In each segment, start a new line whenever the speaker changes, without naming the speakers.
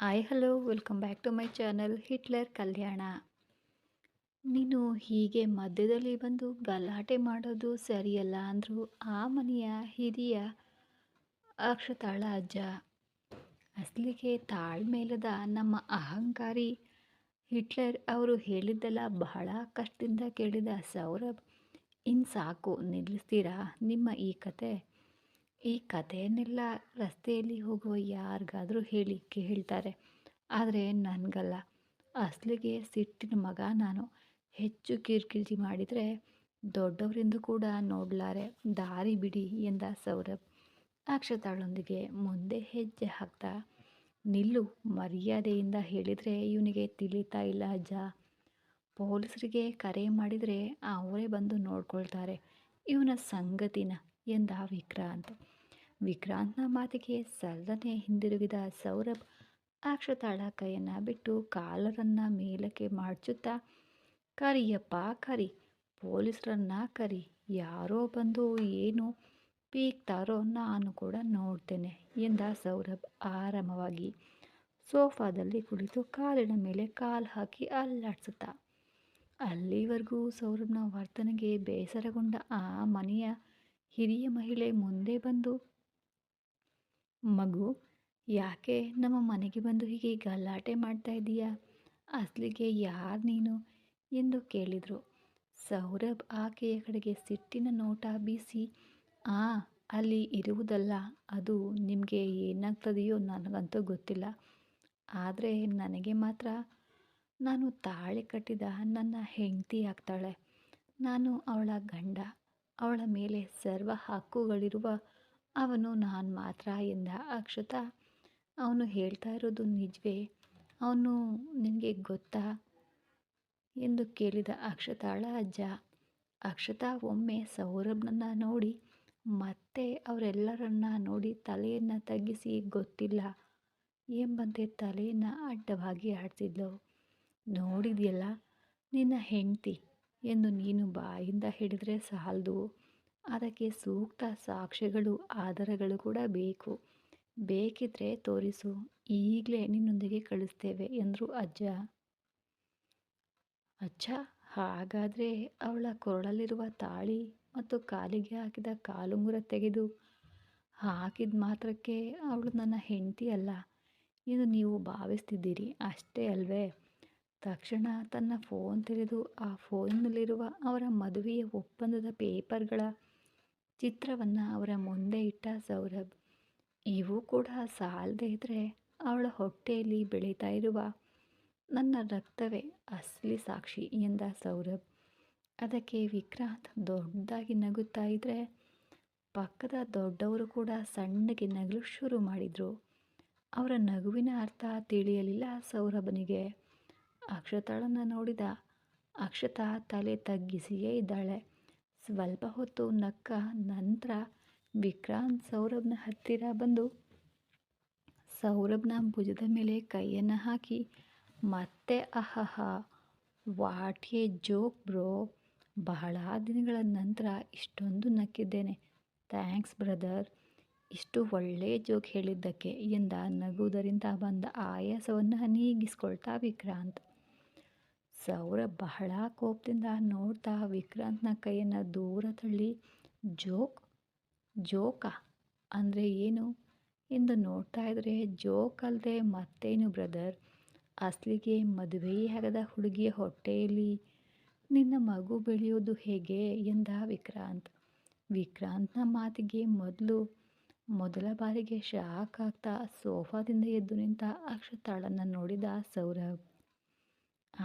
Hi hello welcome back to my channel Hitler Kalyana ನೀನು ಹೀಗೆ ಮಧ್ಯದಲ್ಲಿ ಬಂದು ಗಲಾಟೆ ಮಾಡೋದು ಸರಿಯಲ್ಲ ಅಂದರು ಆ ಮನೆಯ ಹಿರಿಯ ಅಕ್ಷತಾಳ ಅಜ್ಜ. ಅಸಲಿಗೆ ತಾಳ್ಮೇಲದ ನಮ್ಮ ಅಹಂಕಾರಿ ಹಿಟ್ಲರ್ ಅವರು ಹೇಳಿದ್ದೆಲ್ಲ ಬಹಳ ಕಷ್ಟದಿಂದ ಕೇಳಿದ ಸೌರಭ್ ಇನ್ನು ಸಾಕು ನಿಲ್ಲಿಸ್ತೀರಾ ನಿಮ್ಮ ಈ ಕತೆ? ಈ ಕಥೆಯನ್ನೆಲ್ಲ ರಸ್ತೆಯಲ್ಲಿ ಹೋಗುವ ಯಾರಿಗಾದರೂ ಹೇಳಿ ಕೇಳ್ತಾರೆ. ಆದರೆ ನನಗಲ್ಲ. ಅಸಲಿಗೆ ಸಿಟ್ಟಿನ ಮಗ ನಾನು. ಹೆಚ್ಚು ಕಿರಿಕಿರಿ ಮಾಡಿದರೆ ದೊಡ್ಡವರಿಂದ ಕೂಡ ನೋಡ್ಲಾರೆ. ದಾರಿ ಬಿಡಿ ಎಂದ ಸೌರಭ್. ಅಕ್ಷತಾಳೊಂದಿಗೆ ಮುಂದೆ ಹೆಜ್ಜೆ ಹಾಕ್ತಾ, ನಿಲ್ಲು, ಮರ್ಯಾದೆಯಿಂದ ಹೇಳಿದರೆ ಇವನಿಗೆ ತಿಳಿತಾ ಇಲ್ಲ ಅಜ್ಜ. ಪೊಲೀಸರಿಗೆ ಕರೆ ಮಾಡಿದರೆ ಅವರೇ ಬಂದು ನೋಡ್ಕೊಳ್ತಾರೆ. ಇವನ ಸಂಗತಿನ ಎಂದ ವಿಕ್ರಾಂತ್. ವಿಕ್ರಾಂತ್ನ ಮಾತಿಗೆ ಸಲ್ಲನೆ ಹಿಂದಿರುಗಿದ ಸೌರಭ್ ಅಕ್ಷತಾಳ ಕೈಯನ್ನು ಬಿಟ್ಟು ಕಾಲರನ್ನು ಮೇಲಕ್ಕೆ ಮಾಡ್ಚುತ್ತಾ, ಕರಿಯಪ್ಪ ಕರಿ, ಪೊಲೀಸರನ್ನ ಕರಿ, ಯಾರೋ ಬಂದು ಏನು ಪೀಕ್ತಾರೋ ನಾನು ಕೂಡ ನೋಡ್ತೇನೆ ಎಂದ ಸೌರಭ್ ಆರಾಮವಾಗಿ. ಸೋಫಾದಲ್ಲಿ ಕುಳಿತು ಕಾಲಿನ ಮೇಲೆ ಕಾಲು ಹಾಕಿ ಅಲ್ಲಾಡಿಸುತ್ತಾ. ಅಲ್ಲಿವರೆಗೂ ಸೌರಭ್ನ ವರ್ತನೆಗೆ ಬೇಸರಗೊಂಡ ಆ ಮನೆಯ ಹಿರಿಯ ಮಹಿಳೆ ಮುಂದೆ ಬಂದು, ಮಗು, ಯಾಕೆ ನಮ್ಮ ಮನೆಗೆ ಬಂದು ಹೀಗೆ ಗಲಾಟೆ ಮಾಡ್ತಾ ಇದ್ದೀಯಾ ಅಸಲಿಗೆ ಯಾರು ನೀನು? ಎಂದು ಕೇಳಿದರು. ಸೌರಭ್ ಆಕೆಯ ಕಡೆಗೆ ಸಿಟ್ಟಿನ ನೋಟ ಬೀಸಿ, ಆ, ಅಲ್ಲಿ ಇರುವುದಲ್ಲ, ಅದು ನಿಮಗೆ ಏನಾಗ್ತದೆಯೋ ನನಗಂತೂ ಗೊತ್ತಿಲ್ಲ. ಆದರೆ ನನಗೆ ಮಾತ್ರ ನಾನು ತಾಳೆ ಕಟ್ಟಿದ ನನ್ನ ಹೆಂಡತಿ ಆಗ್ತಾಳೆ. ನಾನು ಅವಳ ಗಂಡ. ಅವಳ ಮೇಲೆ ಸರ್ವ ಹಕ್ಕುಗಳಿರುವ ಅವನು ನಾನು ಮಾತ್ರ ಎಂದ ಅಕ್ಷತ. ಅವನು ಹೇಳ್ತಾ ಇರೋದು ನಿಜವೇ. ಅವನು ನಿನಗೆ ಗೊತ್ತಾ? ಎಂದು ಕೇಳಿದ ಅಕ್ಷತಾಳ ಅಜ್ಜ. ಅಕ್ಷತಾ, ಒಮ್ಮೆ ಸೌರಭ್ನನ್ನು ನೋಡಿ ಮತ್ತೆ ಅವರೆಲ್ಲರನ್ನ ನೋಡಿ ತಲೆಯನ್ನು ತಗ್ಗಿಸಿ ಗೊತ್ತಿಲ್ಲ ಎಂಬಂತೆ ತಲೆಯನ್ನು ಅಡ್ಡವಾಗಿ ಆಡ್ತಿದ್ಲು ನೋಡಿದೆಯಲ್ಲ, ನಿನ್ನ ಹೆಂಡ್ತಿ ಎಂದು ನೀನು ಬಾಯಿಂದ ಹಿಡಿದ್ರೆ ಸಾಲದು. ಅದಕ್ಕೆ ಸೂಕ್ತ ಸಾಕ್ಷ್ಯಗಳು, ಆಧಾರಗಳು ಕೂಡ ಬೇಕು. ಬೇಕಿದ್ರೆ ತೋರಿಸು, ಈಗಲೇ ನಿನ್ನೊಂದಿಗೆ ಕಳಿಸ್ತೇವೆ ಎಂದರು ಅಜ್ಜ. ಅಜ್ಜ, ಹಾಗಾದರೆ ಅವಳ ಕೊರಳಲ್ಲಿರುವ ತಾಳಿ ಮತ್ತು ಕಾಲಿಗೆ ಹಾಕಿದ ಕಾಲುಂಗುರ ತೆಗೆದು, ಹಾಕಿದ ಮಾತ್ರಕ್ಕೆ ಅವಳು ನನ್ನ ಹೆಂಡತಿ ಅಲ್ಲ ಎಂದು ನೀವು ಭಾವಿಸ್ತಿದ್ದೀರಿ ಅಷ್ಟೇ ಅಲ್ವೇ? ತಕ್ಷಣ ತನ್ನ ಫೋನ್ ತೆರೆದು, ಆ ಫೋನ್ನಲ್ಲಿರುವ ಅವರ ಮದುವೆಯ ಒಪ್ಪಂದದ ಪೇಪರ್ಗಳ ಚಿತ್ರವನ್ನು ಅವರ ಮುಂದೆ ಇಟ್ಟ ಸೌರಭ್, ಇವು ಕೂಡ ಸಾಲದೇ ಇದ್ದರೆ ಅವಳ ಹೊಟ್ಟೆಯಲ್ಲಿ ಬೆಳೀತಾ ಇರುವ ನನ್ನ ರಕ್ತವೇ ಅಸಲಿ ಸಾಕ್ಷಿ ಎಂದ ಸೌರಭ್. ಅದಕ್ಕೆ ವಿಕ್ರಾಂತ್ ದೊಡ್ಡದಾಗಿ ನಗುತ್ತಾ ಇದ್ದರೆ ಪಕ್ಕದ ದೊಡ್ಡವರು ಕೂಡ ಸಣ್ಣಗೆ ನಗಲು ಶುರು ಮಾಡಿದರು. ಅವರ ನಗುವಿನ ಅರ್ಥ ತಿಳಿಯಲಿಲ್ಲ ಸೌರಭನಿಗೆ. ಅಕ್ಷತಾಳನ್ನು ನೋಡಿದ ಅಕ್ಷತಾ ತಲೆ ತಗ್ಗಿಸಿಯೇ ಇದ್ದಾಳೆ. ಸ್ವಲ್ಪ ಹೊತ್ತು ನಕ್ಕ ನಂತರ ವಿಕ್ರಾಂತ್ ಸೌರಭ್ನ ಹತ್ತಿರ ಬಂದು ಸೌರಭ್ನ ಭುಜದ ಮೇಲೆ ಕೈಯನ್ನು ಹಾಕಿ, ಮತ್ತೆ ಅಹಹ, ವಾಟ್ ಎ ಜೋಕ್ ಬ್ರೋ. ಬಹಳ ದಿನಗಳ ನಂತರ ಇಷ್ಟೊಂದು ನಕ್ಕಿದ್ದೇನೆ. Thanks brother. ಇಷ್ಟು ಒಳ್ಳೆಯ ಜೋಕ್ ಹೇಳಿದ್ದಕ್ಕೆ ಎಂದ ನಗುವುದರಿಂದ ಬಂದ ಆಯಾಸವನ್ನು ನೀಗಿಸ್ಕೊಳ್ತಾ ವಿಕ್ರಾಂತ್. ಸೌರಭ್ ಬಹಳ ಕೋಪದಿಂದ ನೋಡ್ತಾ ವಿಕ್ರಾಂತ್ನ ಕೈಯನ್ನು ದೂರ ತಳ್ಳಿ, ಜೋಕ್, ಜೋಕಾ? ಅಂದರೆ ಏನು? ಎಂದು ನೋಡ್ತಾ ಇದ್ರೆ, ಜೋಕ್ ಅಲ್ಲದೆ ಮತ್ತೇನು ಬ್ರದರ್? ಅಸಲಿಗೆ ಮದುವೆಯೇ ಆಗದ ಹುಡುಗಿಯ ಹೊಟ್ಟೆಯಲ್ಲಿ ನಿನ್ನ ಮಗು ಬೆಳೆಯೋದು ಹೇಗೆ? ಎಂದ ವಿಕ್ರಾಂತ್. ವಿಕ್ರಾಂತ್ನ ಮಾತಿಗೆ ಮೊದಲು, ಮೊದಲ ಬಾರಿಗೆ ಶಾಕ್ ಆಗ್ತಾ ಸೋಫಾದಿಂದ ಎದ್ದು ನಿಂತ ಅಕ್ಷತಾಳನ್ನು ನೋಡಿದ ಸೌರಭ್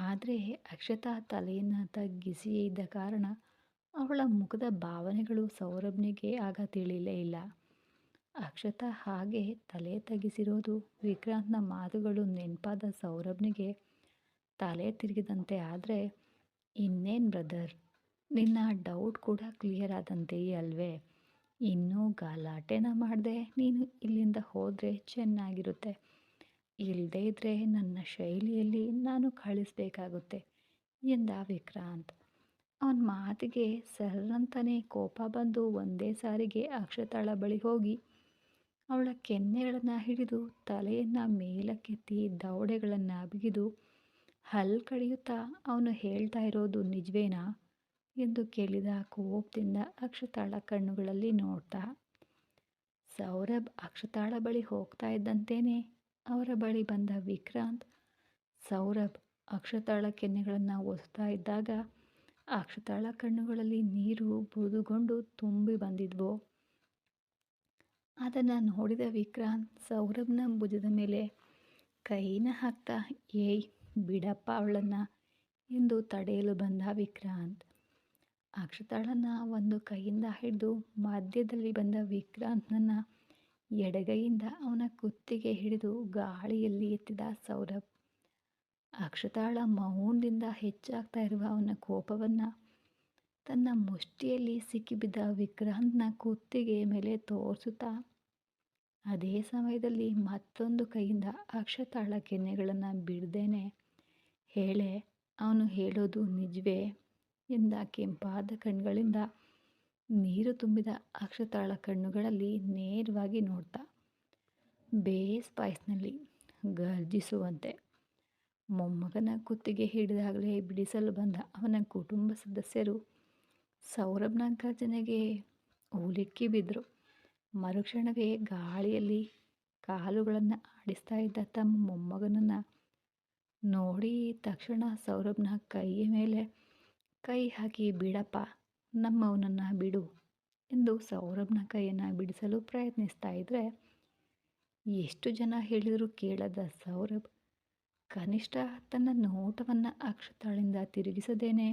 ಆದರೆ ಅಕ್ಷತಾ ತಲೆಯನ್ನು ತಗ್ಗಿಸಿಯೇ ಇದ್ದ ಕಾರಣ ಅವಳ ಮುಖದ ಭಾವನೆಗಳು ಸೌರಭ್ನಿಗೆ ಆಗ ತಿಳಿಲೇ ಇಲ್ಲ. ಅಕ್ಷತಾ ಹಾಗೆ ತಲೆ ತಗ್ಗಿಸಿರೋದು ವಿಕ್ರಾಂತ್ನ ಮಾತುಗಳು ನೆನಪಾದ ಸೌರಭ್ನಿಗೆ ತಲೆ ತಿರುಗಿದಂತೆ ಆದರೆ, ಇನ್ನೇನು ಬ್ರದರ್, ನಿನ್ನ ಡೌಟ್ ಕೂಡ ಕ್ಲಿಯರ್ ಆದಂತೆಯೇ ಅಲ್ವೇ? ಇನ್ನೂ ಗಲಾಟೆನ ಮಾಡಿದೆ ನೀನು ಇಲ್ಲಿಂದ ಹೋದರೆ ಚೆನ್ನಾಗಿರುತ್ತೆ. ಇಲ್ಲದೇ ಇದ್ದರೆ ನನ್ನ ಶೈಲಿಯಲ್ಲಿ ನಾನು ಕಳಿಸ್ಬೇಕಾಗುತ್ತೆ ಎಂದ ವಿಕ್ರಾಂತ್. ಅವನ ಮಾತಿಗೆ ಸರ್ರಂತಾನೆ ಕೋಪ ಬಂದು ಒಂದೇ ಸಾರಿಗೆ ಅಕ್ಷತಾಳ ಬಳಿ ಹೋಗಿ, ಅವಳ ಕೆನ್ನೆಗಳನ್ನು ಹಿಡಿದು ತಲೆಯನ್ನು ಮೇಲಕ್ಕೆತ್ತಿ ದವಡೆಗಳನ್ನು ಬಿಗಿದು ಹಲ್ ಕಡಿಯುತ್ತಾ ಅವನು ಹೇಳ್ತಾ ಇರೋದು ನಿಜವೇನಾ ಎಂದು ಕೇಳಿದ ಕೋಪದಿಂದ ಅಕ್ಷತಾಳ ಕಣ್ಣುಗಳಲ್ಲಿ ನೋಡ್ತಾ, ಸೌರಭ್ ಅಕ್ಷತಾಳ ಬಳಿ ಹೋಗ್ತಾ ಇದ್ದಂತೇನೆ ಅವರ ಬಳಿ ಬಂದ ವಿಕ್ರಾಂತ್ ಸೌರಭ್ ಅಕ್ಷತಾಳ ಕೆನ್ನೆಗಳನ್ನು ಒಸ್ತಾ ಇದ್ದಾಗ ಅಕ್ಷತಾಳ ಕಣ್ಣುಗಳಲ್ಲಿ ನೀರು ಬುದುಗೊಂಡು ತುಂಬಿ ಬಂದಿದ್ವು. ಅದನ್ನು ನೋಡಿದ ವಿಕ್ರಾಂತ್ ಸೌರಭ್ನ ಭುಜದ ಮೇಲೆ ಕೈನ ಹಾಕ್ತಾ, ಏಯ್, ಬಿಡಪ್ಪ ಅವಳನ್ನು ಎಂದು ತಡೆಯಲು ಬಂದ ವಿಕ್ರಾಂತ್. ಅಕ್ಷತಾಳನ್ನು ಒಂದು ಕೈಯಿಂದ ಹಿಡಿದು ಮಧ್ಯದಲ್ಲಿ ಬಂದ ವಿಕ್ರಾಂತ್ನನ್ನು ಎಡಗೈಯಿಂದ ಅವನ ಕುತ್ತಿಗೆ ಹಿಡಿದು ಗಾಳಿಯಲ್ಲಿ ಎತ್ತಿದ ಸೌರಭ್. ಅಕ್ಷತಾಳ ಮೌನದಿಂದ ಹೆಚ್ಚಾಗ್ತಾ ಇರುವ ಅವನ ಕೋಪವನ್ನು ತನ್ನ ಮುಷ್ಟಿಯಲ್ಲಿ ಸಿಕ್ಕಿಬಿದ್ದ ವಿಕ್ರಾಂತ್ನ ಕುತ್ತಿಗೆ ಮೇಲೆ ತೋರಿಸುತ್ತಾ, ಅದೇ ಸಮಯದಲ್ಲಿ ಮತ್ತೊಂದು ಕೈಯಿಂದ ಅಕ್ಷತಾಳ ಕೆನ್ನೆಗಳನ್ನು ಬಿಡ್ದೇನೆ, ಹೇಳೆ, ಅವನು ಹೇಳೋದು ನಿಜವೇ? ಎಂದ ಕೆಂಪಾದ ಕಣ್ಗಳಿಂದ ನೀರು ತುಂಬಿದ ಅಕ್ಷತಾಳ ಕಣ್ಣುಗಳಲ್ಲಿ ನೇರವಾಗಿ ನೋಡ್ತಾ, ಬೇಸ್ ಪಾಯ್ಸ್ನಲ್ಲಿ ಗರ್ಜಿಸುವಂತೆ. ಮೊಮ್ಮಗನ ಕುತ್ತಿಗೆ ಹಿಡಿದಾಗಲೇ ಬಿಡಿಸಲು ಬಂದ ಅವನ ಕುಟುಂಬ ಸದಸ್ಯರು ಸೌರಭ್ ನಾಗಾರ್ಜುನಗೆ ಉಲಿಕ್ಕಿ ಬಿದ್ದರು ಮರುಕ್ಷಣವೇ ಗಾಳಿಯಲ್ಲಿ ಕಾಲುಗಳನ್ನು ಆಡಿಸ್ತಾ ಇದ್ದ ತಮ್ಮ ಮೊಮ್ಮಗನನ್ನು ನೋಡಿ ತಕ್ಷಣ ಸೌರಭ್ನ ಕೈಯ ಮೇಲೆ ಕೈ ಹಾಕಿ, ಬಿಡಪ್ಪ ನಮ್ಮವನನ್ನು ಬಿಡು ಎಂದು ಸೌರಭ್ನ ಕೈಯನ್ನು ಬಿಡಿಸಲು ಪ್ರಯತ್ನಿಸ್ತಾ ಇದ್ದರೆ ಎಷ್ಟು ಜನ ಹೇಳಿದರೂ ಕೇಳದ ಸೌರಭ್, ಕನಿಷ್ಠ ತನ್ನ ನೋಟವನ್ನು ಅಕ್ಷತಾಳಿಂದ ತಿರುಗಿಸದೇನೆ.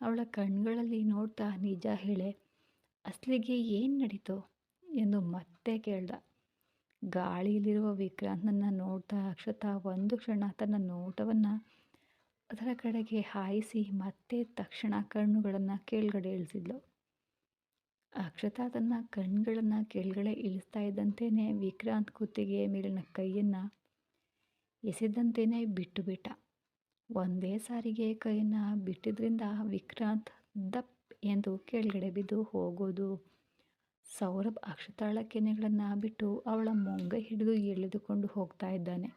ಅವಳ ಕಣ್ಗಳಲ್ಲಿ ನೋಡ್ತಾ ನಿಜ ಹೇಳೆ, ಅಸ್ಲಿಗೆ ಏನು ನಡೀತೋ? ಎಂದು ಮತ್ತೆ ಕೇಳ್ದ. ಗಾಳಿಯಲ್ಲಿರುವ ವಿಕ್ರಾಂತನನ್ನು ನೋಡ್ತಾ ಅಕ್ಷತಾ ಒಂದು ಕ್ಷಣ ತನ್ನ ನೋಟವನ್ನು ಅದರ ಕಡೆಗೆ ಹಾಯಿಸಿ ಮತ್ತೆ ತಕ್ಷಣ ಕಣ್ಣುಗಳನ್ನು ಕೇಳ್ಗಡೆ ಇಳಿಸಿದ್ಲು. ಅಕ್ಷತಾ ತನ್ನ ಕಣ್ಗಳನ್ನು ಕೆಳಗಡೆ ಇಳಿಸ್ತಾ ಇದ್ದಂತೆಯೇ ವಿಕ್ರಾಂತ್ ಕುತ್ತಿಗೆಯ ಮೇಲಿನ ಕೈಯನ್ನು ಎಸೆದಂತೆಯೇ ಬಿಟ್ಟು ಬಿಟ್ಟ. ಒಂದೇ ಸಾರಿಗೆ ಕೈಯನ್ನು ಬಿಟ್ಟಿದ್ರಿಂದ ವಿಕ್ರಾಂತ್ ದಪ್ ಎಂದು ಕೆಳಗಡೆ ಬಿದ್ದು ಹೋಗೋದು. ಸೌರಭ್ ಅಕ್ಷತಾಳ ಕೆನೆಗಳನ್ನು ಬಿಟ್ಟು ಅವಳ ಮೊಂಗ ಹಿಡಿದು ಎಳೆದುಕೊಂಡು ಹೋಗ್ತಾ ಇದ್ದಾನೆ.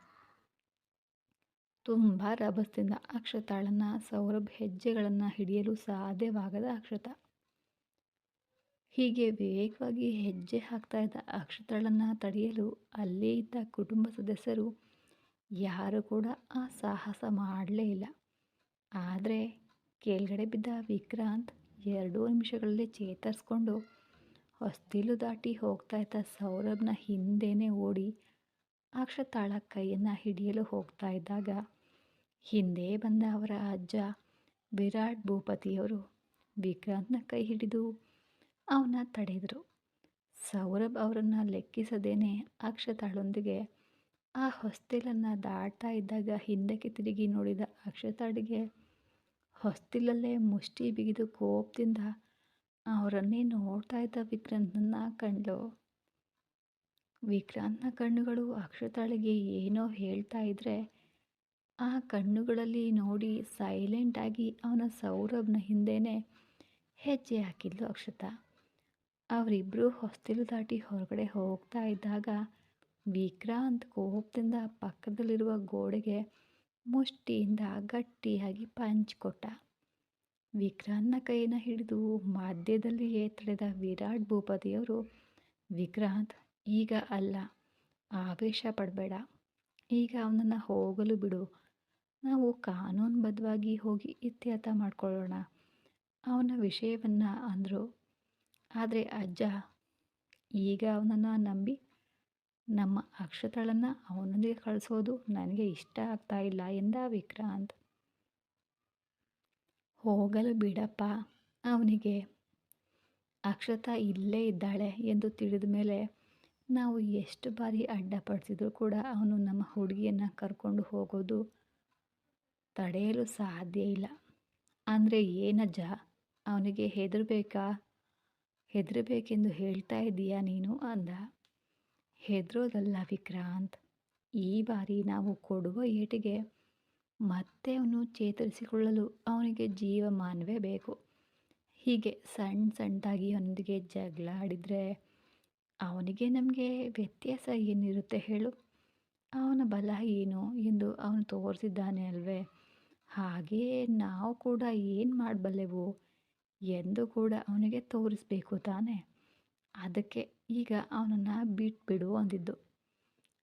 ತುಂಬ ರಭಸದಿಂದ ಅಕ್ಷತಾಳನ್ನ, ಸೌರಭ್ ಹೆಜ್ಜೆಗಳನ್ನು ಹಿಡಿಯಲು ಸಾಧ್ಯವಾಗದ ಅಕ್ಷತ. ಹೀಗೆ ವೇಗವಾಗಿ ಹೆಜ್ಜೆ ಹಾಕ್ತಾ ಇದ್ದ ಅಕ್ಷತಾಳನ್ನು ತಡೆಯಲು ಅಲ್ಲೇ ಇದ್ದ ಕುಟುಂಬ ಸದಸ್ಯರು ಯಾರು ಕೂಡ ಆ ಸಾಹಸ ಮಾಡಲೇ ಇಲ್ಲ. ಆದರೆ ಕೆಳಗಡೆ ಬಿದ್ದ ವಿಕ್ರಾಂತ್ ಎರಡೂ ನಿಮಿಷಗಳಲ್ಲಿ ಚೇತರಿಸ್ಕೊಂಡು ಹೊಸ್ತಿಲು ದಾಟಿ ಹೋಗ್ತಾ ಇದ್ದ ಸೌರಭ್ನ ಹಿಂದೇನೆ ಓಡಿ ಅಕ್ಷತಾಳ ಕೈಯನ್ನು ಹಿಡಿಯಲು ಹೋಗ್ತಾ ಇದ್ದಾಗ ಹಿಂದೆ ಬಂದ ಅವರ ಅಜ್ಜ ವಿರಾಟ್ ಭೂಪತಿಯವರು ವಿಕ್ರಾಂತ್ನ ಕೈ ಹಿಡಿದು ಅವನ ತಡೆದರು. ಸೌರಭ್ ಅವರನ್ನು ಲೆಕ್ಕಿಸದೇನೆ ಅಕ್ಷತಾಳೊಂದಿಗೆ ಆ ಹೊಸ್ತಿಲನ್ನು ದಾಟ್ತಾ ಇದ್ದಾಗ ಹಿಂದಕ್ಕೆ ತಿರುಗಿ ನೋಡಿದ ಅಕ್ಷತಾಳಿಗೆ ಹೊಸ್ತಿಲಲ್ಲೇ ಮುಷ್ಟಿ ಬಿಗಿದು ಕೋಪದಿಂದ, ಅವರನ್ನೇ ನೋಡ್ತಾ ಇದ್ದ ವಿಕ್ರಾಂತನ ಕಂಡ್ಲು? ವಿಕ್ರಾಂತ್ನ ಕಣ್ಣುಗಳು ಅಕ್ಷತಾಳಿಗೆ ಏನೋ ಹೇಳ್ತಾ ಇದ್ರೆ ಆ ಕಣ್ಣುಗಳಲ್ಲಿ ನೋಡಿ ಸೈಲೆಂಟಾಗಿ ಅವನ ಸೌರಭ್ನ ಹಿಂದೆಯೇ ಹೆಜ್ಜೆ ಹಾಕಿದ್ಲು ಅಕ್ಷತಾ. ಅವರಿಬ್ಬರು ಹೊಸ್ತಿಲು ದಾಟಿ ಹೊರಗಡೆ ಹೋಗ್ತಾ ಇದ್ದಾಗ ವಿಕ್ರಾಂತ್ ಕೋಪದಿಂದ ಪಕ್ಕದಲ್ಲಿರುವ ಗೋಡೆಗೆ ಮುಷ್ಟಿಯಿಂದ ಗಟ್ಟಿಯಾಗಿ ಪಂಚ್ ಕೊಟ್ಟ. ವಿಕ್ರಾಂತ್ನ ಕೈನ ಹಿಡಿದು ಮಧ್ಯದಲ್ಲಿಯೇ ತಡೆದ ವಿರಾಟ್ ಭೂಪತಿಯವರು, ವಿಕ್ರಾಂತ್, ಈಗ ಅಲ್ಲ, ಆವೇಶ ಪಡಬೇಡ. ಈಗ ಅವನನ್ನು ಹೋಗಲು ಬಿಡು. ನಾವು ಕಾನೂನುಬದ್ಧವಾಗಿ ಹೋಗಿ ಇತ್ಯರ್ಥ ಮಾಡ್ಕೊಳ್ಳೋಣ. ಅವನ ವಿಷಯವನ್ನು ಅಂದರು. ಆದರೆ ಅಜ್ಜ ಈಗ ಅವನನ್ನು ನಂಬಿ ನಮ್ಮ ಅಕ್ಷತಳನ್ನು ಅವನೊಂದಿಗೆ ಕಳಿಸೋದು ನನಗೆ ಇಷ್ಟ ಆಗ್ತಾ ಇಲ್ಲ ಎಂದ ವಿಕ್ರಾಂತ್. ಹೋಗಲು ಬಿಡಪ್ಪ ಅವನಿಗೆ. ಅಕ್ಷತ ಇಲ್ಲೇ ಇದ್ದಾಳೆ ಎಂದು ತಿಳಿದ ಮೇಲೆ ನಾವು ಎಷ್ಟು ಬಾರಿ ಅಡ್ಡಪಡಿಸಿದ್ರು ಕೂಡ ಅವನು ನಮ್ಮ ಹುಡುಗಿಯನ್ನು ಕರ್ಕೊಂಡು ಹೋಗೋದು ತಡೆಯಲು ಸಾಧ್ಯ ಇಲ್ಲ. ಅಂದರೆ ಏನಜ್ಜ ಅವನಿಗೆ ಹೆದರಬೇಕಾ? ಹೆದರಬೇಕೆಂದು ಹೇಳ್ತಾ ಇದ್ದೀಯಾ ನೀನು? ಅಂದ. ಹೆದರೋದಲ್ಲ ವಿಕ್ರಾಂತ್. ಈ ಬಾರಿ ನಾವು ಕೊಡುವ ಏಟಿಗೆ ಮತ್ತೆ ಅವನು ಚೇತರಿಸಿಕೊಳ್ಳಲು ಅವನಿಗೆ ಜೀವಮಾನವೇ ಬೇಕು. ಹೀಗೆ ಸಣ್ಣ ಸಣ್ಣದಾಗಿ ಅವನೊಂದಿಗೆ ಜಗಳ ಆಡಿದರೆ ಅವನಿಗೆ ನಮಗೆ ವ್ಯತ್ಯಾಸ ಏನಿರುತ್ತೆ ಹೇಳು? ಅವನ ಬಲ ಏನು ಎಂದು ಅವನು ತೋರಿಸಿದ್ದಾನೆ ಅಲ್ವೇ? ಹಾಗೆಯೇ ನಾವು ಕೂಡ ಏನು ಮಾಡಬಲ್ಲೆವು ಎಂದು ಕೂಡ ಅವನಿಗೆ ತೋರಿಸ್ಬೇಕು ತಾನೆ. ಅದಕ್ಕೆ ಈಗ ಅವನನ್ನು ಬಿಟ್ಬಿಡು ಅಂದಿದ್ದು.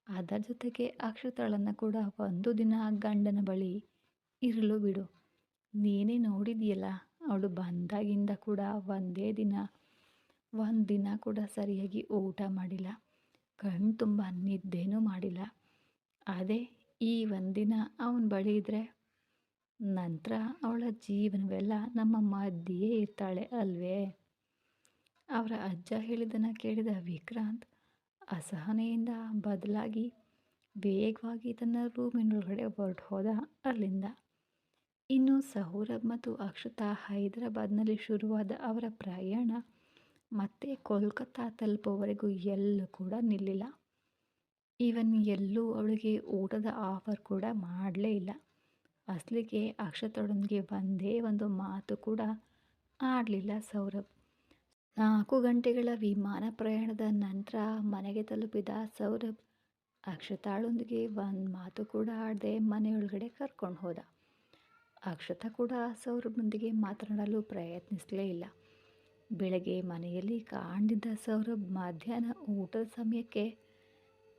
ಅದರ ಜೊತೆಗೆ ಅಕ್ಷತಾಳನ್ನು ಕೂಡ ಒಂದು ದಿನ ಗಂಡನ ಬಳಿ ಇರಲು ಬಿಡು. ನೀನೇ ನೋಡಿದೆಯಲ್ಲ, ಅವಳು ಬಂದಾಗಿಂದ ಕೂಡ ಒಂದೇ ದಿನ, ಒಂದು ದಿನ ಕೂಡ ಸರಿಯಾಗಿ ಊಟ ಮಾಡಿಲ್ಲ. ಕಣ್ಣು ತುಂಬ ನಿದ್ದೆನೂ ಮಾಡಿಲ್ಲ. ಅದೇ ಈ ಒಂದಿನ ಅವನ ಬಳಿ ಇದ್ದರೆ ನಂತರ ಅವಳ ಜೀವನವೆಲ್ಲ ನಮ್ಮ ಮಧ್ಯೆಯೇ ಇರ್ತಾಳೆ ಅಲ್ವೇ? ಅವರ ಅಜ್ಜ ಹೇಳಿದ್ದನ್ನು ಕೇಳಿದ ವಿಕ್ರಾಂತ್ ಅಸಹನೆಯಿಂದ ಬದಲಾಗಿ ವೇಗವಾಗಿ ತನ್ನ ರೂಮಿನೊಳಗಡೆ ಹೊರಟು ಹೋದ ಅಲ್ಲಿಂದ. ಇನ್ನು ಸೌರಭ್ ಮತ್ತು ಅಕ್ಷತಾ ಹೈದರಾಬಾದ್ನಲ್ಲಿ ಶುರುವಾದ ಅವರ ಪ್ರಯಾಣ ಮತ್ತೆ ಕೋಲ್ಕತ್ತಾ ತಲುಪುವವರೆಗೂ ಎಲ್ಲೂ ಕೂಡ ನಿಲ್ಲಿಲ್ಲ. ಈವನ್ ಎಲ್ಲೂ ಅವಳಿಗೆ ಊಟದ ಆಫರ್ ಕೂಡ ಮಾಡಲೇ ಇಲ್ಲ. ಅಸಲಿಗೆ ಅಕ್ಷತೊಡನಿಗೆ ಒಂದೇ ಒಂದು ಮಾತು ಕೂಡ ಆಡಲಿಲ್ಲ ಸೌರಭ್. ನಾಲ್ಕು ಗಂಟೆಗಳ ವಿಮಾನ ಪ್ರಯಾಣದ ನಂತರ ಮನೆಗೆ ತಲುಪಿದ ಸೌರಭ್ ಅಕ್ಷತಾಳೊಂದಿಗೆ ಒಂದು ಮಾತು ಕೂಡ ಆಡದೆ ಮನೆಯೊಳಗಡೆ ಕರ್ಕೊಂಡು ಹೋದ. ಅಕ್ಷತಾ ಕೂಡ ಸೌರಭ್ನೊಂದಿಗೆ ಮಾತನಾಡಲು ಪ್ರಯತ್ನಿಸಲೇ ಇಲ್ಲ. ಬೆಳಗ್ಗೆ ಮನೆಯಲ್ಲಿ ಕಾಣಿದ್ದ ಸೌರಭ್ ಮಧ್ಯಾಹ್ನ ಊಟದ ಸಮಯಕ್ಕೆ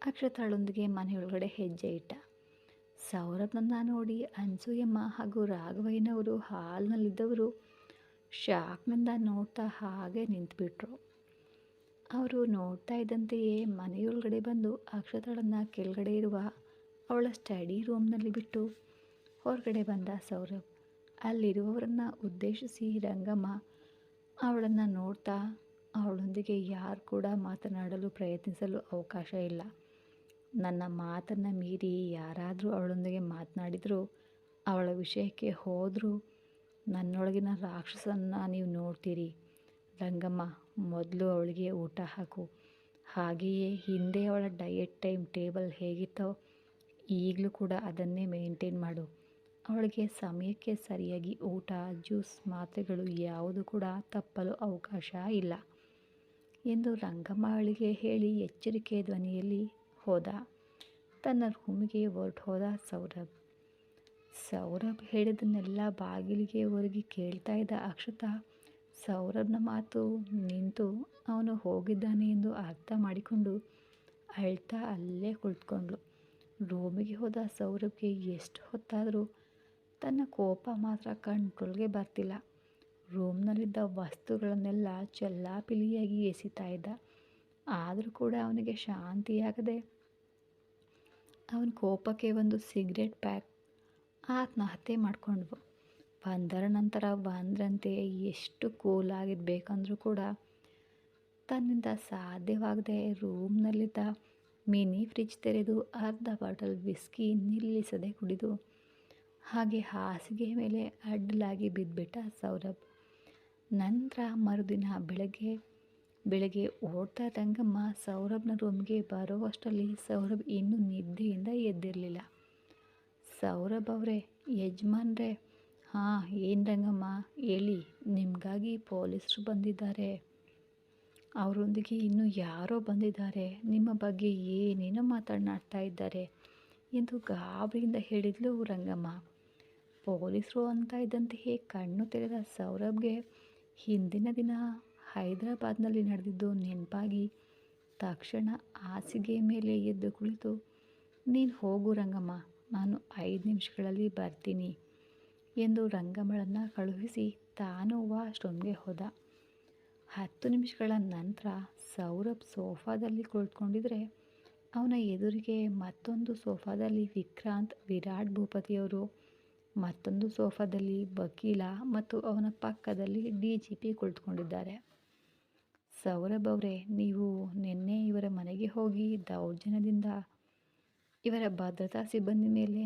ಅಕ್ಷತಾಳೊಂದಿಗೆ ಮನೆಯೊಳಗಡೆ ಹೆಜ್ಜೆ ಇಟ್ಟ. ಸೌರಭ್ನನ್ನ ನೋಡಿ ಅಂಜುಯಮ್ಮ ಹಾಗೂ ರಾಘವಯ್ಯನವರು ಹಾಲ್ನಲ್ಲಿದ್ದವರು ಶಾಕ್ನಿಂದ ನೋಡ್ತಾ ಹಾಗೆ ನಿಂತುಬಿಟ್ರು. ಅವರು ನೋಡ್ತಾ ಇದ್ದಂತೆಯೇ ಮನೆಯೊಳಗಡೆ ಬಂದು ಅಕ್ಷತಳನ್ನು ಕೆಳಗಡೆ ಇರುವ ಅವಳ ಸ್ಟಡಿ ರೂಮ್ನಲ್ಲಿ ಬಿಟ್ಟು ಹೊರಗಡೆ ಬಂದ ಸೌರಭ್. ಅಲ್ಲಿರುವವರನ್ನು ಉದ್ದೇಶಿಸಿ ರಂಗಮ್ಮ ಅವಳನ್ನು ನೋಡ್ತಾ ಅವಳೊಂದಿಗೆ ಯಾರು ಕೂಡ ಮಾತನಾಡಲು ಪ್ರಯತ್ನಿಸಲು ಅವಕಾಶ ಇಲ್ಲ. ನನ್ನ ಮಾತನ್ನು ಮೀರಿ ಯಾರಾದರೂ ಅವಳೊಂದಿಗೆ ಮಾತನಾಡಿದರೂ, ಅವಳ ವಿಷಯಕ್ಕೆ ಹೋದರೂ, ನನ್ನೊಳಗಿನ ರಾಕ್ಷಸನ್ನು ನೀವು ನೋಡ್ತೀರಿ. ರಂಗಮ್ಮ, ಮೊದಲು ಅವಳಿಗೆ ಊಟ ಹಾಕು. ಹಾಗೆಯೇ ಹಿಂದೆ ಅವಳ ಡಯಟ್ ಟೈಮ್ ಟೇಬಲ್ ಹೇಗಿತ್ತೋ, ಈಗಲೂ ಕೂಡ ಅದನ್ನೇ ಮೇಂಟೈನ್ ಮಾಡು. ಅವಳಿಗೆ ಸಮಯಕ್ಕೆ ಸರಿಯಾಗಿ ಊಟ ಜ್ಯೂಸ್ ಮಾತ್ರೆಗಳು ಯಾವುದು ಕೂಡ ತಪ್ಪಲು ಅವಕಾಶ ಇಲ್ಲ. ಎಂದು ರಂಗಮ್ಮ ಅವಳಿಗೆ ಹೇಳಿ ಎಚ್ಚರಿಕೆ ಧ್ವನಿಯಲ್ಲಿ ಹೋದ. ತನ್ನ ರೂಮಿಗೆ ಹೊರಟು ಹೋದ ಸೌರಭ್. ಸೌರಭ್ ಹೇಳಿದನ್ನೆಲ್ಲ ಬಾಗಿಲಿಗೆ ಹೊರಗೆ ಕೇಳ್ತಾ ಇದ್ದ ಅಕ್ಷತ ಸೌರಭ್ನ ಮಾತು ನಿಂತು ಅವನು ಹೋಗಿದ್ದಾನೆ ಎಂದು ಅರ್ಥ ಮಾಡಿಕೊಂಡು ಅಳ್ತಾ ಅಲ್ಲೇ ಕುಳಿತುಕೊಂಡ್ಳು. ರೂಮಿಗೆ ಹೋದ ಸೌರಭ್ಗೆ ಎಷ್ಟು ಹೊತ್ತಾದರೂ ತನ್ನ ಕೋಪ ಮಾತ್ರ ಕಂಟ್ರೋಲ್ಗೆ ಬರ್ತಿಲ್ಲ. ರೂಮ್ನಲ್ಲಿದ್ದ ವಸ್ತುಗಳನ್ನೆಲ್ಲ ಚೆಲ್ಲಾಪಿಲಿಯಾಗಿ ಎಸಿತಾ ಇದ್ದ. ಆದರೂ ಕೂಡ ಅವನಿಗೆ ಶಾಂತಿಯಾಗದೆ ಅವನ ಕೋಪಕ್ಕೆ ಒಂದು ಸಿಗರೇಟ್ ಪ್ಯಾಕ್ ಆತ್ಮಹತ್ಯೆ ಮಾಡಿಕೊಂಡ್ವು. ಬಂದರ ನಂತರ ಬಂದ್ರಂತೆ ಎಷ್ಟು ಕೂಲಾಗಿರ್ಬೇಕಂದ್ರೂ ಕೂಡ ತನ್ನಿಂದ ಸಾಧ್ಯವಾಗದೆ ರೂಮ್ನಲ್ಲಿದ್ದ ಮಿನಿ ಫ್ರಿಜ್ ತೆರೆದು ಅರ್ಧ ಬಾಟಲ್ ವಿಸ್ಕಿ ನಿಲ್ಲಿಸದೆ ಕುಡಿದು ಹಾಗೆ ಹಾಸಿಗೆ ಮೇಲೆ ಅಡ್ಡಲಾಗಿ ಬಿದ್ದುಬಿಟ್ಟ ಸೌರಭ್. ನಂತರ ಮರುದಿನ ಬೆಳಗ್ಗೆ ಬೆಳಗ್ಗೆ ಓಡ್ತಾ ರಂಗಮ್ಮ ಸೌರಭ್ನ ರೂಮ್ಗೆ ಬರುವಷ್ಟರಲ್ಲಿ ಸೌರಭ್ ಇನ್ನೂ ನಿದ್ದೆಯಿಂದ ಎದ್ದಿರಲಿಲ್ಲ. ಸೌರಭ್ ಅವರೇ, ಯಜಮಾನ್ರೆ. ಹಾಂ ಏನು ರಂಗಮ್ಮ ಹೇಳಿ, ನಿಮಗಾಗಿ ಪೊಲೀಸರು ಬಂದಿದ್ದಾರೆ. ಅವರೊಂದಿಗೆ ಇನ್ನೂ ಯಾರೋ ಬಂದಿದ್ದಾರೆ. ನಿಮ್ಮ ಬಗ್ಗೆ ಏನೇನೋ ಮಾತನಾಡ್ತಾ ಇದ್ದಾರೆ ಎಂದು ಗಾಬರಿಯಿಂದ ಹೇಳಿದ್ಲು ರಂಗಮ್ಮ. ಪೊಲೀಸರು ಅಂತ ಇದ್ದಂತೆಯೇ ಕಣ್ಣು ತೆರೆದ ಸೌರಭ್ಗೆ ಹಿಂದಿನ ದಿನ ಹೈದರಾಬಾದ್ನಲ್ಲಿ ನಡೆದಿದ್ದು ನೆನಪಾಗಿ ತಕ್ಷಣ ಹಾಸಿಗೆ ಮೇಲೆ ಎದ್ದು ಕುಳಿತು, ನೀನು ಹೋಗು ರಂಗಮ್ಮ, ನಾನು ಐದು ನಿಮಿಷಗಳಲ್ಲಿ ಬರ್ತೀನಿ ಎಂದು ರಂಗಮ್ಮಳನ್ನು ಕಳುಹಿಸಿ ತಾನು ವಾಶ್ರೂಮ್ಗೆ ಹೋದ. ಹತ್ತು ನಿಮಿಷಗಳ ನಂತರ ಸೌರಭ್ ಸೋಫಾದಲ್ಲಿ ಕುಳಿತುಕೊಂಡಿದ್ರೆ, ಅವನ ಎದುರಿಗೆ ಮತ್ತೊಂದು ಸೋಫಾದಲ್ಲಿ ವಿಕ್ರಾಂತ್, ವಿರಾಟ್ ಭೂಪತಿಯವರು, ಮತ್ತೊಂದು ಸೋಫಾದಲ್ಲಿ ವಕೀಲ ಮತ್ತು ಅವನ ಪಕ್ಕದಲ್ಲಿ ಡಿ ಜಿ ಪಿ ಕುಳಿತುಕೊಂಡಿದ್ದಾರೆ. ಸೌರಭ್ ಅವರೇ ನೀವು ನಿನ್ನೆ ಇವರ ಮನೆಗೆ ಹೋಗಿ ದೌರ್ಜನ್ಯದಿಂದ ಇವರ ಭದ್ರತಾ ಸಿಬ್ಬಂದಿ ಮೇಲೆ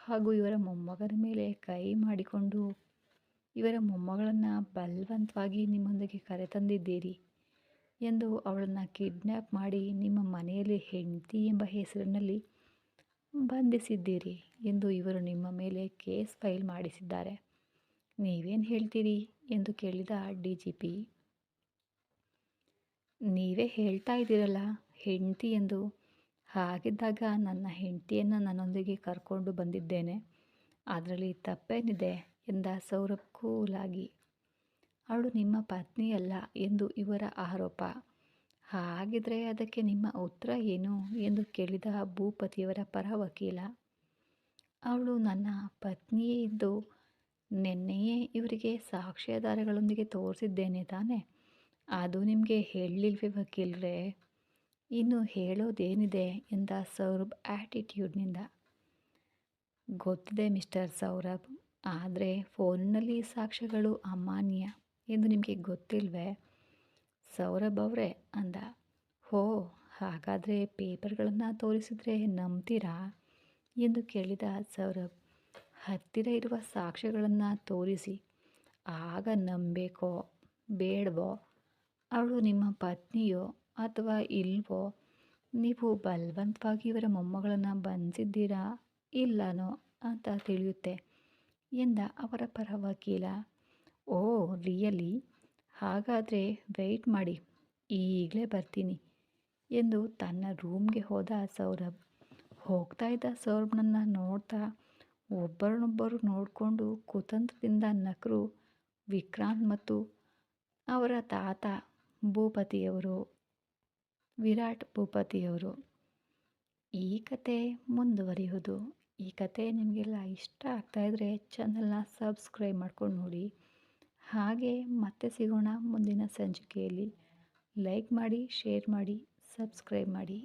ಹಾಗೂ ಇವರ ಮೊಮ್ಮಗರ ಮೇಲೆ ಕೈ ಮಾಡಿಕೊಂಡು ಇವರ ಮೊಮ್ಮಗಳನ್ನು ಬಲವಂತವಾಗಿ ನಿಮ್ಮೊಂದಿಗೆ ಕರೆತಂದಿದ್ದೀರಿ ಎಂದು ಅವಳನ್ನು ಕಿಡ್ನ್ಯಾಪ್ ಮಾಡಿ ನಿಮ್ಮ ಮನೆಯಲ್ಲಿ ಹೆಂಡತಿ ಎಂಬ ಹೆಸರಿನಲ್ಲಿ ಬಂಧಿಸಿದ್ದೀರಿ ಎಂದು ಇವರು ನಿಮ್ಮ ಮೇಲೆ ಕೇಸ್ ಫೈಲ್ ಮಾಡಿಸಿದ್ದಾರೆ. ನೀವೇನು ಹೇಳ್ತೀರಿ? ಎಂದು ಕೇಳಿದ ಡಿ ಜಿ ಪಿ ನೀವೇ ಹೇಳ್ತಾ ಇದ್ದೀರಲ್ಲ, ಹೆಂಡತಿ ಎಂದು. ಹಾಗಿದ್ದಾಗ ನನ್ನ ಹೆಂಡತಿಯನ್ನು ನನ್ನೊಂದಿಗೆ ಕರ್ಕೊಂಡು ಬಂದಿದ್ದೇನೆ. ಅದರಲ್ಲಿ ತಪ್ಪೇನಿದೆ ಎಂದ ಸೌರಭ್ ಕೂಲಾಗಿ. ಅವಳು ನಿಮ್ಮ ಪತ್ನಿಯಲ್ಲ ಎಂದು ಇವರ ಆರೋಪ. ಹಾಗಿದ್ರೆ ಅದಕ್ಕೆ ನಿಮ್ಮ ಉತ್ತರ ಏನು ಎಂದು ಕೇಳಿದ ಭೂಪತಿಯವರ ಪರ ವಕೀಲ. ಅವಳು ನನ್ನ ಪತ್ನಿಯೇ ಎಂದು ನಿನ್ನೆಯೇ ಇವರಿಗೆ ಸಾಕ್ಷ್ಯಾಧಾರಗಳೊಂದಿಗೆ ತೋರಿಸಿದ್ದೇನೆ ತಾನೆ. ಅದು ನಿಮಗೆ ಹೇಳಲಿಲ್ವೇ ವಕೀಲರೇ? ಇನ್ನು ಹೇಳೋದೇನಿದೆ ಎಂದ ಸೌರಭ್ ಆ್ಯಟಿಟ್ಯೂಡ್ನಿಂದ ಗೊತ್ತಿದೆ ಮಿಸ್ಟರ್ ಸೌರಭ್, ಆದರೆ ಫೋನ್ನಲ್ಲಿ ಸಾಕ್ಷ್ಯಗಳು ಅಮಾನ್ಯ ಎಂದು ನಿಮಗೆ ಗೊತ್ತಿಲ್ವೇ? ಸೌರಭ್ ಅವರೇ ಅಂದ. ಹೋ, ಹಾಗಾದರೆ ಪೇಪರ್ಗಳನ್ನು ತೋರಿಸಿದ್ರೆ ನಂಬ್ತೀರಾ? ಎಂದು ಕೇಳಿದ ಸೌರಭ್. ಹತ್ತಿರ ಇರುವ ಸಾಕ್ಷ್ಯಗಳನ್ನು ತೋರಿಸಿ. ಆಗ ನಂಬಬೇಕೋ ಬೇಡವೋ? ಅವಳು ನಿಮ್ಮ ಪತ್ನಿಯೋ ಅಥವಾ ಇಲ್ವೋ, ನೀವು ಬಲವಂತವಾಗಿ ಇವರ ಮೊಮ್ಮಗಳನ್ನು ಬಂಧಿಸಿದ್ದೀರಾ ಇಲ್ಲನೋ ಅಂತ ತಿಳಿಯುತ್ತೆ ಎಂದ ಅವರ ಪರ ವಕೀಲ. ಓ, ರಿಯಲಿ? ಹಾಗಾದರೆ ವೆಯ್ಟ್ ಮಾಡಿ, ಈಗಲೇ ಬರ್ತೀನಿ ಎಂದು ತನ್ನ ರೂಮ್ಗೆ ಹೋದ ಸೌರಭ್. ಹೋಗ್ತಾ ಇದ್ದ ಸೌರಭ್ನನ್ನು ನೋಡ್ತಾ ಒಬ್ಬರನ್ನೊಬ್ಬರು ನೋಡಿಕೊಂಡು ಕುತಂತ್ರದಿಂದ ನಕರು ವಿಕ್ರಾಂತ್ ಮತ್ತು ಅವರ ತಾತ ಭೂಪತಿಯವರು, ವಿರಾಟ್ ಭೂಪತಿಯವರು, ಈ ಕತೆ ಮುಂದುವರಿಯುವುದು. ಈ ಕತೆ ನಿಮಗೆಲ್ಲ ಇಷ್ಟ ಆಗ್ತಾಯಿದ್ರೆ ಚಾನಲ್ನ ಸಬ್ಸ್ಕ್ರೈಬ್ ಮಾಡ್ಕೊಂಡು ನೋಡಿ. ಹಾಗೆ ಮತ್ತೆ ಸಿಗೋಣ ಮುಂದಿನ ಸಂಚಿಕೆಯಲ್ಲಿ. ಲೈಕ್ ಮಾಡಿ ಶೇರ್ ಮಾಡಿ ಸಬ್ಸ್ಕ್ರೈಬ್ ಮಾಡಿ.